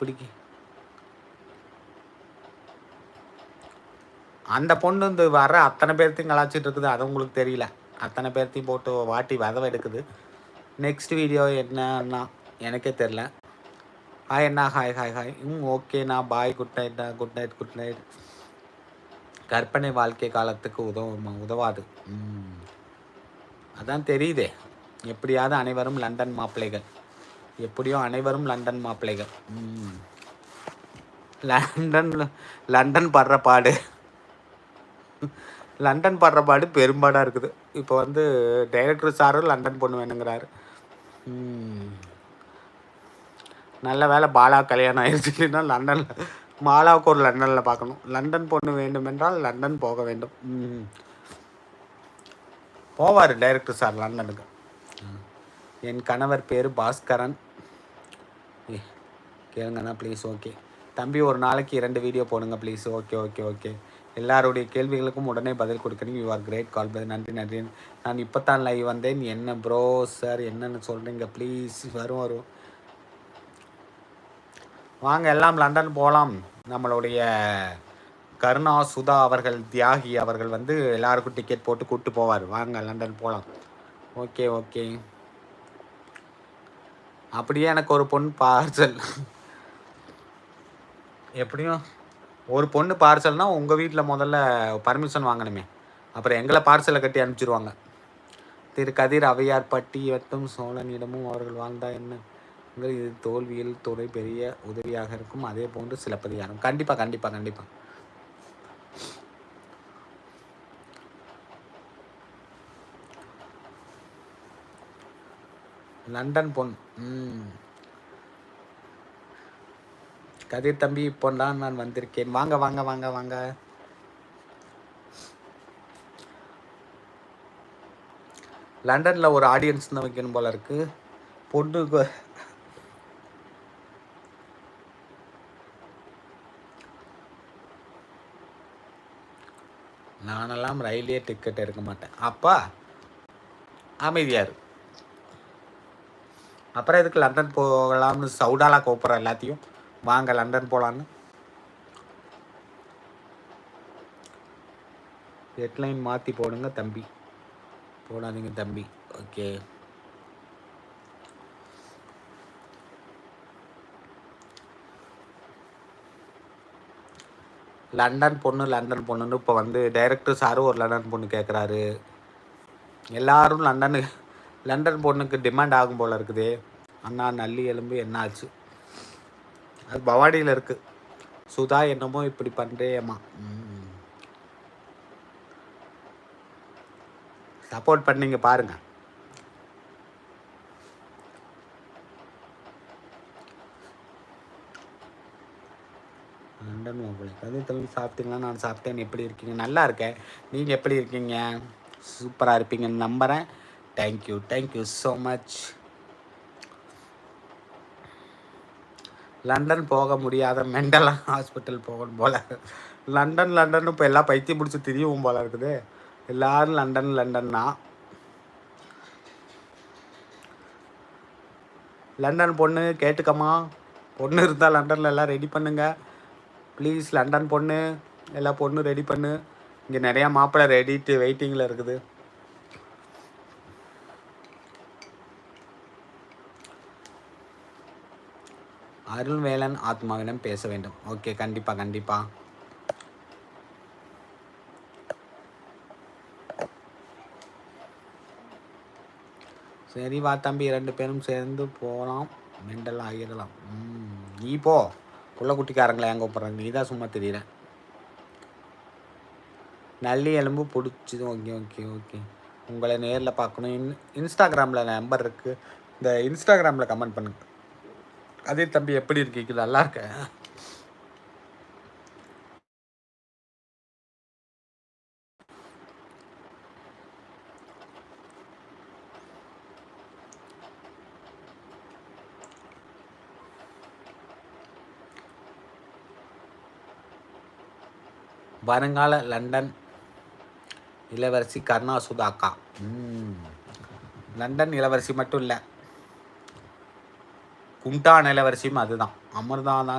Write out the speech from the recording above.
பிடிக்க. அந்த பொண்ணு வந்து வர அத்தனை பேர்த்தையும் கலாச்சிட்டு இருக்குது. அது உங்களுக்கு தெரியல. அத்தனை பேர்த்தையும் போட்டு வாட்டி வதவ எடுக்குது. நெக்ஸ்ட் வீடியோ என்னன்னா எனக்கே தெரில ஹாய் அண்ணா. ஹாய் ஹாய் ஹாய் ம் ஓகேண்ணா பாய் குட் நைட்ண்ணா குட் நைட் குட் நைட் கற்பனை வாழ்க்கை காலத்துக்கு உதவும் உதவாது. ம். அதான் தெரியுதே. எப்படியாவது அனைவரும் லண்டன் மாப்பிள்ளைகள். எப்படியோ அனைவரும் லண்டன் மாப்பிள்ளைகள். ம். லண்டன் லண்டன் படுற பாடு. லண்டன் படுற பாடு பெரும்பாடாக இருக்குது. இப்போ வந்து டைரக்டர் சாரும் லண்டன் பொண்ணு வேணுங்கிறாரு. நல்ல வேலை பாலா கல்யாணம் ஆயிடுச்சு இல்லைன்னா லண்டனில் மாலாவுக்கு ஒரு லண்டனில் பார்க்கணும். லண்டன் பொண்ணு வேண்டும் என்றால் லண்டன் போக வேண்டும். ம். போவார் டைரக்டர் சார் லண்டனுக்கு. என் கணவர் பேர் பாஸ்கரன். கேளுங்கண்ணா ப்ளீஸ் ஓகே தம்பி ஒரு நாளைக்கு இரண்டு வீடியோ போடுங்க ப்ளீஸ் ஓகே ஓகே ஓகே எல்லாருடைய கேள்விகளுக்கும் உடனே பதில் கொடுக்குறீங்க யூ ஆர் கிரேட் கால் பை நன்றி நன்றி. நான் இப்போ தான் லைவ் வந்தேன். என்ன ப்ரோ சார் என்னென்னு சொல்கிறீங்க ப்ளீஸ் வரும் வரும். வாங்க எல்லாம் லண்டன் போகலாம் நம்மளுடைய கருணா சுதா அவர்கள் தியாகி அவர்கள் வந்து எல்லாருக்கும் டிக்கெட் போட்டு கூப்பிட்டு போவார். வாங்க லண்டன் போகலாம் ஓகே ஓகே அப்படியே எனக்கு ஒரு பொண்ணு பார்சல். எப்படியும்? ஒரு பொண்ணு பார்சல்னா உங்கள் வீட்டில் முதல்ல பர்மிஷன் வாங்கணுமே. அப்புறம் எங்களை பார்சலை கட்டி அனுப்பிச்சிருவாங்க. திரு கதிர் அவையார் பட்டி வட்டும் சோழனிடமும் அவர்கள் வாழ்ந்தா என்ன? உங்கள் இது தோல்வியில் துறை பெரிய உதவியாக இருக்கும். அதே போன்று சிலப்பதிகாரம். கண்டிப்பாக கண்டிப்பாக கண்டிப்பாக லண்டன் பொன். ம். கதிர் தம்பி இப்போ தான் நான் வந்திருக்கேன். வாங்க வாங்க வாங்க வாங்க. லண்டனில் ஒரு ஆடியன்ஸ் தான் வைக்கணும் போல இருக்கு. பொண்ணுக்கு நானெல்லாம் ரயிலே டிக்கெட் எடுக்க மாட்டேன். அப்பா அமைதியாரு அப்புறம் எதுக்கு லண்டன் போகலாம்னு சவுடாலா கூப்பிட்றேன் எல்லாத்தையும்? வாங்க லண்டன் போகலான்னு ஹெட்லைன் மாற்றி போடுங்க தம்பி. போடாதீங்க தம்பி. ஓகே. லண்டன் பொண்ணு லண்டன் பொண்ணுன்னு இப்போ வந்து டைரக்டர் சாரும் ஒரு லண்டன் பொண்ணு கேட்குறாரு எல்லாரும் லண்டனு லண்டன் பொண்ணுக்கு டிமாண்ட் ஆகும் போல இருக்குது. அண்ணா நல்லி எலும்பு என்ன ஆச்சு அது பவாடியில் இருக்கு. சுதா என்னமோ இப்படி பண்ணுறேம்மா சப்போர்ட் பண்ணீங்க பாருங்க. லண்டன் மாப்பிள்ளை கதை தலைவர் சாப்பிட்டீங்களா? நான் சாப்பிட்டேன். எப்படி இருக்கீங்க? நல்லா இருக்கேன். நீங்கள் எப்படி இருக்கீங்க? சூப்பராக இருப்பீங்கன்னு நம்புகிறேன் thank you thank you so much London போக முடியாத மெண்டல் ஹாஸ்பிட்டல் போகணும் போல. லண்டன் லண்டன் இப்போ எல்லாம் பைத்தியம் பிடிச்சி திரியும் போல இருக்குது. எல்லாரும் லண்டன் லண்டன்னா லண்டன் பொண்ணு கேட்டுக்கம்மா. பொண்ணு இருந்தால் லண்டனில் எல்லாம் ரெடி பண்ணுங்க. ப்ளீஸ் லண்டன் பொண்ணு எல்லா பொண்ணு ரெடி பண்ணு. இங்கே நிறையா மாப்பிள்ளை ரெடிட்டு வெயிட்டிங்கில் இருக்குது. அருள்வேலன் ஆத்மாவிடம் பேச வேண்டும். ஓகே கண்டிப்பாக கண்டிப்பாக சரி வா தம்பி ரெண்டு பேரும் சேர்ந்து போகலாம் மெண்டல் ஆகிடலாம். ம், நீ போ. புள்ள குட்டிக்காரங்களை எங்கே போகிறாங்க நீ தான் சும்மா தெரியல நல்லி எலும்பு பிடிச்சிது. ஓகே ஓகே ஓகே உங்களை நேரில் பார்க்கணும். இன் இன்ஸ்டாகிராமில் நம்பர் இருக்குது இந்த இன்ஸ்டாகிராமில் கமெண்ட் பண்ணு அதே தம்பி எப்படி இருக்கீங்க நல்லா இருக்கேன் வருங்கால லண்டன் இளவரசி கருணா சுதாக்கா லண்டன் இளவரசி மட்டும் இல்லை. குண்டான் நிலவரிசையும் அதுதான். அமிர்தா தான்